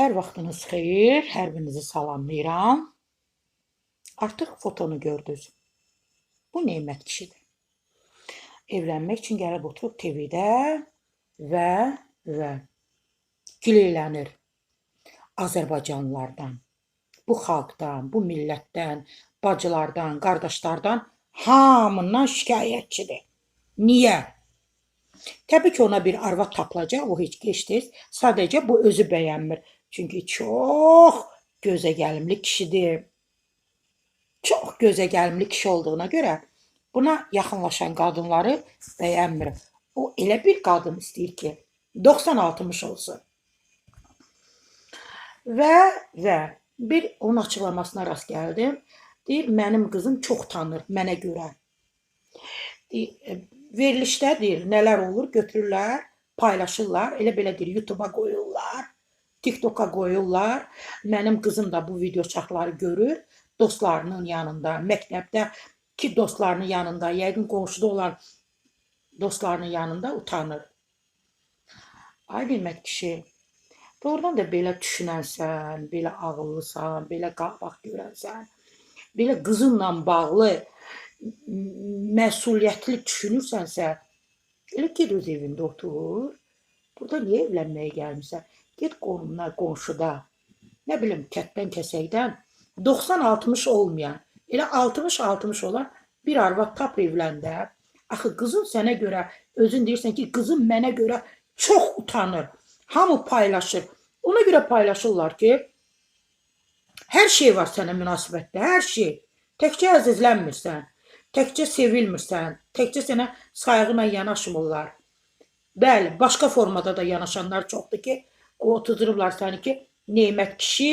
Hər vaxtınız xeyir, hər birinizi salamlayıram. Artıq fotonu gördünüz. Bu Neymət kişidir. Evlənmək üçün gəlib oturub TV-də və və gileylənir Azərbaycanlılardan, bu xalqdan, bu millətdən, bacılardan, qardaşlardan hamından şikayətçidir. Niyə? Təbii ki, ona bir arvad tapılacaq, o heç keçdiz. Sadəcə bu özü bəyənmir. Çünki çox gözəgəlimli kişidir. Çox gözəgəlimli kişi olduğuna görə buna yaxınlaşan qadınları bəyənmir. O elə bir qadın istəyir ki, 90-60 olsun. Və və bir onun açıqlamasına rast gəldim. Deyir, mənim qızım çox tanır mənə görə. Deyir, e, verilişdə deyir, nələr olur, götürürlər, paylaşırlar, elə belə deyir, YouTube-a qoyurlar, TikTok-a qoyurlar. Mənim qızım da bu video çaxları görür, dostlarının yanında, məktəbdə ki dostlarının yanında, yəqin qonşuda olan dostlarının yanında utanır. Ay Nimet kişi, doğrudan da belə düşünənsən, belə ağıllısan, belə qabaq görənsən, belə qızınla bağlı məsuliyyətli düşünürsənsə, elə get öz evində otur. Burada niyə evlənməyə gəlmisən? Get qonumuna, qonşuda. Nə bilim, kətdən kəsəkdən 90-60 olmayan, elə 60-60 olan bir arvad tap evləndə. Axı qızın sənə görə, özün deyirsən ki, qızım mənə görə çox utanır. Hamı paylaşır. Ona görə paylaşırlar ki, hər şey var sənə münasibətdə, hər şey. Təkcə əzizlənmirsən, təkcə sevilmirsən, təkcə sənə sayğıyla yanaşmırlar. Bəli, başqa formada da yanaşanlar çoxdur ki, o səni ki, Neymət kişi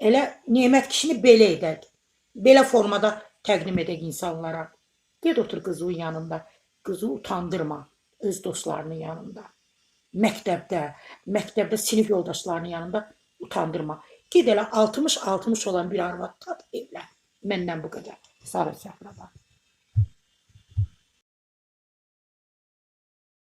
elə Neymət kişini belə edək. Belə formada təqdim edək insanlara. Get otur qızının yanında. Qızı utandırma öz dostlarının yanında. Məktəbdə, məktəbdə sinif yoldaşlarının yanında utandırma. Ged elə 60-60 olan bir arvad tap evlən. Məndən bu qədər. Sarı səfrada.